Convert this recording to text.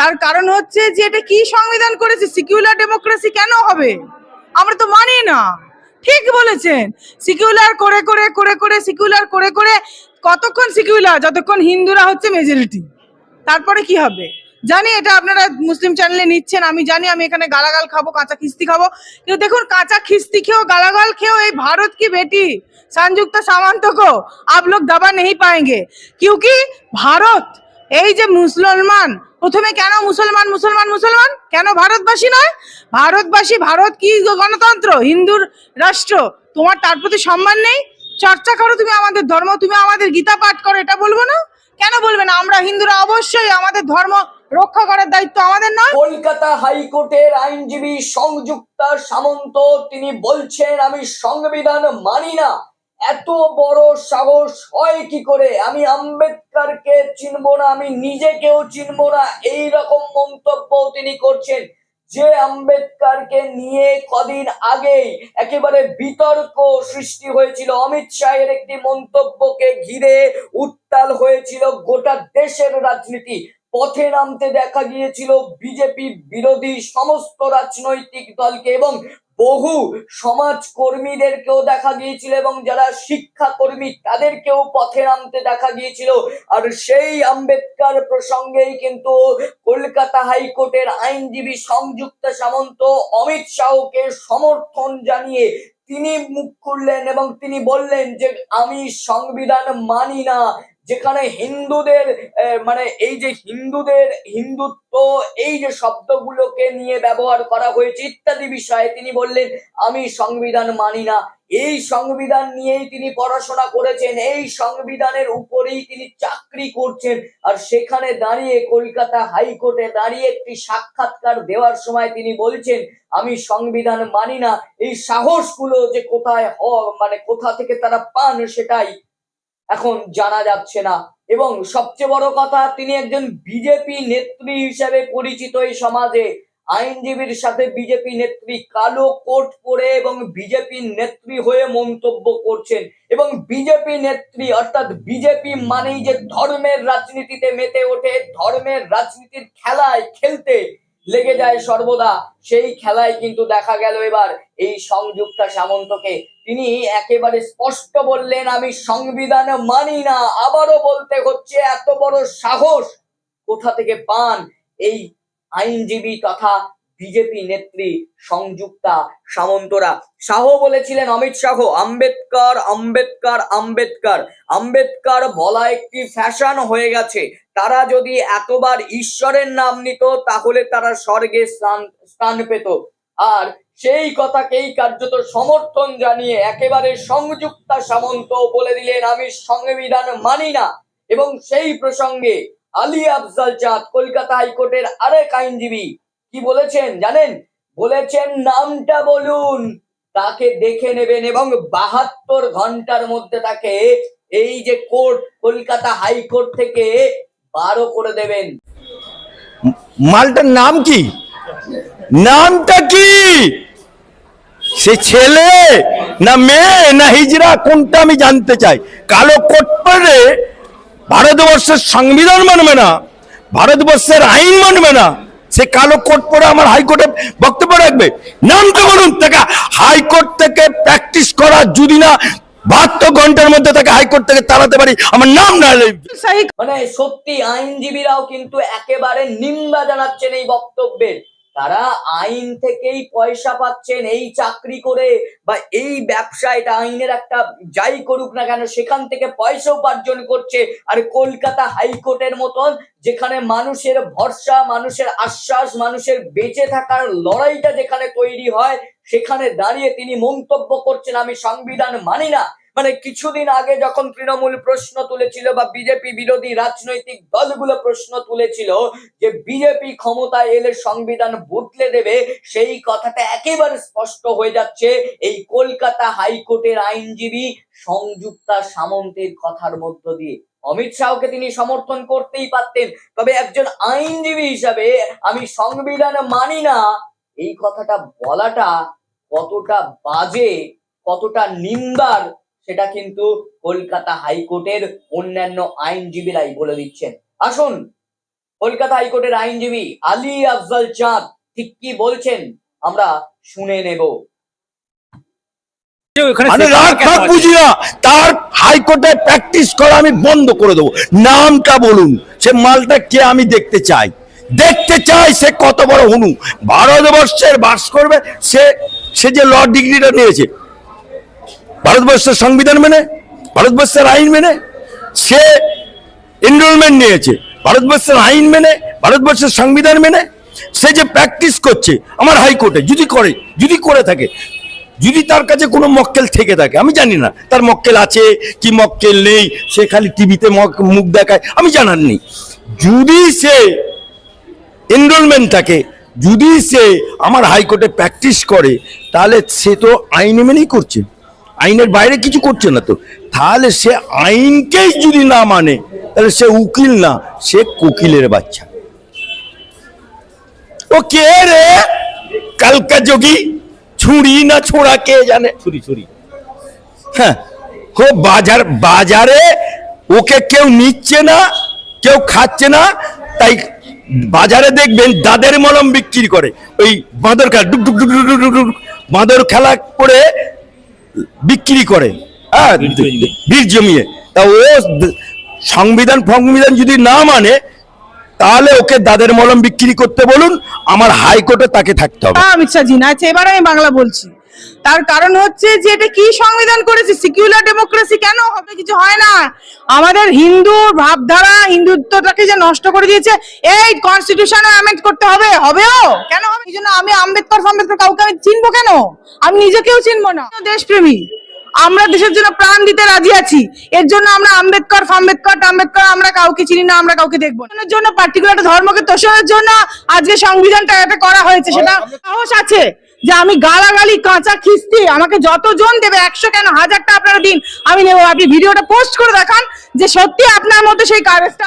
তার কারণ হচ্ছে যে এটা কি সংবিধান করেছে? সিকিউলার ডেমোক্রেসি কেন হবে? আমরা তো মানি না। ঠিক বলেছেন। সিকিউলার করে করে করে করে সিকিউলার করে করে কতক্ষণ সিকিউলার যতক্ষণ হিন্দুরা হচ্ছে মেজরিটি তারপরে কি হবে? জানি এটা আপনারা মুসলিম চ্যানেলে নিচ্ছেন, আমি জানি, আমি এখানে গালাগাল খাব, কাঁচা খিস্তি খাব। কিন্তু দেখুন, কাঁচা খিস্তি খেয়েও গালাগাল খেয়েও এই ভারত কি বেটি? সংযুক্ত সামন্ত কো, আপ লোক দাবা নেই পায়েঙ্গে। কিউকি? ভারত। এই যে মুসলমান প্রথমে কেন মুসলমান মুসলমান মুসলমান? কেন ভারতবাসী নয়? ভারতবাসী, ভারত কি গণতন্ত্র? হিন্দুর রাষ্ট্র। তোমার তার প্রতি সম্মান নেই? চর্চা করো তুমি আমাদের ধর্ম, তুমি আমাদের গীতা পাঠ করো, এটা বলব না? কেন বলবে না? আমরা হিন্দুরা অবশ্যই আমাদের ধর্ম রক্ষা করার দায়িত্ব আমাদের নয়। কলকাতা হাইকোর্টের আইনজীবী সংযুক্তা সামন্ত, তিনি বলছেন, আমি সংবিধান মানি না। এত বড় সাহস হয় কি করে? আমি আম্বেদকারকে চিনব না, আমি নিজেকেও চিনব না। এই রকম মন্তব্য তিনি করছেন। যে আম্বেদকারকে নিয়ে কদিন আগেই একেবারে বিতর্ক সৃষ্টি হয়েছিল। অমিত শাহের একটি মন্তব্যকে ঘিরে উত্তাল হয়েছিল গোটা দেশের রাজনীতি। পথে নামতে দেখা গিয়েছিল বিজেপি বিরোধী সমস্ত রাজনৈতিক দলকে এবং বহু সমাজ কর্মীদেরকেও দেখা গিয়েছিল এবং যারা শিক্ষা কর্মী তাদেরকেও পথে নামতে দেখা গিয়েছিল। আর সেই আম্বেদকর প্রসঙ্গেই কিন্তু কলকাতা হাইকোর্টের আইনজীবী সংযুক্ত সামন্ত অমিত শাহকে সমর্থন জানিয়ে তিনি মুখ খুললেন এবং তিনি বললেন যে আমি সংবিধান মানি না যেখানে হিন্দুদের মানে এই যে হিন্দুদের হিন্দুত্ব, এই যে শব্দগুলোকে নিয়ে ব্যবহার করা হয়েছে ইত্যাদি বিষয়ে তিনি বললেন, আমি সংবিধান মানি না। এই সংবিধান নিয়েই তিনি পড়াশোনা করেছেন, এই সংবিধানের উপরেই তিনি চাকরি করছেন। আর সেখানে দাঁড়িয়ে কলকাতা হাইকোর্টে দাঁড়িয়ে একটি সাক্ষাৎকার দেওয়ার সময় তিনি বলছেন, আমি সংবিধান মানি না। এই সাহসগুলো যে কোথায় হ মানে কোথা থেকে তারা পান সেটাই। এখন জানা যাচ্ছে না। এবং সবচেয়ে বড় কথা, তিনি একজন বিজেপি নেত্রী হিসেবে পরিচিত এই সমাজে। আইনজীবীর সাথে বিজেপি নেত্রী কালো কোট পরে এবং বিজেপি নেত্রী হয়ে মন্তব্য করছেন। এবং বিজেপি নেত্রী অর্থাৎ বিজেপি মানেই যে ধর্মের রাজনীতিতে মেতে ওঠে, ধর্মের রাজনীতির খেলায় খেলতে। লেগে যায় সর্বদা। সেই খেলায় কিন্তু দেখা গেল এবার। এই সংযুক্তা সামন্তকে। তিনি একেবারে স্পষ্ট বললেন, আমি সংবিধান মানি না। আবারও বলতে হচ্ছে, এত বড় সাহস কোথা থেকে পান? এই আইনজীবী তথা বিজেপি নেত্রী সংযুক্তা সামন্তরা। শাহ বলেছিলেন, অমিত শাহ, আম্বেদকর আম্বেদকর আম্বেদকর। আম্বেদকর বলা একটি ফ্যাশন হয়ে গেছে। তারা যদি এতবার ঈশ্বরের নাম নিত, তাহলে তারা স্বর্গে স্থান স্থান পেত। আর সেই কথাকেই কার্যত সমর্থন জানিয়ে একেবারে সংযুক্তা সামন্ত বলে দিলেন, আমি সংবিধান মানি না। এবং সেই প্রসঙ্গে আলী আফজাল চাঁদ, কলকাতা হাইকোর্টের আরেক আইনজীবী কি বলেছেন জানেন? বলেছেন, নামটা বলুন। তাকে দেখে নেবেন এবং বাহাত্তর ঘণ্টার মধ্যে তাকে এই যে কোর্ট, কলকাতা হাইকোর্ট থেকে বারো করে দেবেন। মালটার নাম কি? নামটা কি? সে ছেলে না মেয়ে না হিজরা, কোনটা আমি জানতে চাই? কালো কোট পরে ভারতবর্ষের সংবিধান মানবে না, ভারতবর্ষের আইন মানবে না। সে কালো কোট পরে আমার হাইকোর্টে বক্তব্য রাখবে। নামটা বলুন তাকে হাইকোর্ট থেকে প্র্যাকটিস করা যদি না বাহাত্তর ঘণ্টার মধ্যে তাকে হাইকোর্ট থেকে তাড়াতে পারি। আমার নাম না মানে সত্যি আইনজীবীরাও কিন্তু একেবারে নিম্বা জানাচ্ছেন এই বক্তব্যের। তারা আইন থেকেই পয়সা পাচ্ছেন, এই চাকরি করে বা এই ব্যবসা, এটা আইনের একটা যাই করুক না কেন, সেখান থেকে পয়সা উপার্জন করছে। আর কলকাতা হাইকোর্টের মতন, যেখানে মানুষের ভরসা, মানুষের আশ্বাস, মানুষের বেঁচে থাকার লড়াইটা যেখানে তৈরি হয়, সেখানে দাঁড়িয়ে তিনি মন্তব্য করছেন, আমি সংবিধান মানি না। মানে কিছুদিন আগে যখন তৃণমূল প্রশ্ন তুলেছিল বা বিজেপি বিরোধী রাজনৈতিক দলগুলো প্রশ্ন তুলেছিল যে বিজেপি ক্ষমতায় এলে সংবিধান বদলে দেবে, সেই কথাটা একেবারে স্পষ্ট হয়ে যাচ্ছে। এই কলকাতা হাইকোর্টের আইনজীবী সংযুক্তা সামন্তের কথার মধ্য দিয়ে। অমিত শাহকে তিনি সমর্থন করতেই পারতেন, তবে একজন আইনজীবী হিসাবে আমি সংবিধান মানি না। এই কথাটা বলাটা কতটা বাজে, কতটা নিন্দার সেটা কিন্তু কলকাতা হাইকোর্টের অন্যান্য আইনজীবীরাই বলে দিচ্ছেন। আসুন কলকাতা হাইকোর্টের আইনজীবী আলী আফজাল চাঁদ ঠিক কি বলছেন আমরা শুনে নেব। তার হাইকোর্টে প্র্যাকটিস করা আমি বন্ধ করে দেবো। নামটা বলুন সে মালটা কে আমি দেখতে চাই? দেখতে চাই সে কত বড় হনু। ভারতবর্ষের বাস করবে সে সে যে ল ডিগ্রিটা নিয়েছে। ভারতবর্ষের সংবিধান মেনে, ভারতবর্ষের আইন মেনে সে এনরোলমেন্ট নিয়েছে। ভারতবর্ষের আইন মেনে, ভারতবর্ষের সংবিধান মেনে সে যে প্র্যাকটিস করছে, আমার হাইকোর্টে যদি করে যদি করে থাকে, যদি তার কাছে কোনো মক্কেল থেকে থাকে, আমি জানি না, তার মক্কেল আছে কি মক্কেল নেই, সে খালি টিভিতে মুখ দেখায়, আমি জানার নেই। যদি সে এনরোলমেন্ট থাকে, যদি সে আমার হাইকোর্টে প্র্যাকটিস করে, তাহলে সে তো আইন মেনেই করছে। আইনের বাইরে কিছু করছে না তো। তাহলে সে আইনকেই যদি না মানে তাহলে সে উকিল না সে কোকিলের বাচ্চা। ও কে রে? কালকা যোগী? ছুরি না ছোড়া কে জানে? ছুরি ছুরি। হ্যাঁ ও বাজার বাজারে ওকে কেউ নিচ্ছে না কেউ খাচ্ছে না তাই বাজারে দেখবেন দাদের মলম বিক্রি করে। ওই বাঁদর খেলা ডুক ডুক ডুক ডুক ডুক ডুক ডুক বাঁদর খেলা করে বিক্রি করে। বীর ভিড় জমিয়ে। তা ও সংবিধান সংবিধান ফংবিধান যদি না মানে তাহলে ওকে দাদের মলম বিক্রি করতে বলুন আমার হাইকোর্টে তাকে থাকতে হবে। আচ্ছা এবার আমি বাংলা বলছি। তার কারণ হচ্ছে যে এটা কি সংবিধান করেছে? সিকিউলার ডেমোক্রেসি কেন হবে? কিছু হয় না। আমাদের হিন্দু ভাবধারা, হিন্দুত্বটাকে যে নষ্ট করে দিয়েছে, এই কনস্টিটিউশন অ্যামেন্ড করতে হবে। হবেও? কেন হবে? এই জন্য আমি আম্বেদকর, ফাম্বেদকর কাউকে আমি চিনবো কেন? আমি নিজেকেও চিনবো না। দেশপ্রেমী। আমরা দেশের জন্য প্রাণ দিতে রাজি আছি। এর জন্য আমরা আম্বেদকর, ফাম্বেদকর, টাম্বেদকর, আমরা কাউকে চিনি না, আমরা কাউকে দেখব জন্য পার্টিকুলার ধর্মকে তোষণের জন্য আজকে সংবিধানটা এটা করা হয়েছে। সেটা সাহস আছে যে আমি গালাগালি, কাঁচা খিস্তি, আমাকে যতজন দেবে, একশো কেন, হাজারটা আপনারা দিন, আমি নেব। আপনি ভিডিওটা পোস্ট করে দেখান যে সত্যি আপনার মধ্যে সেই কারেজটা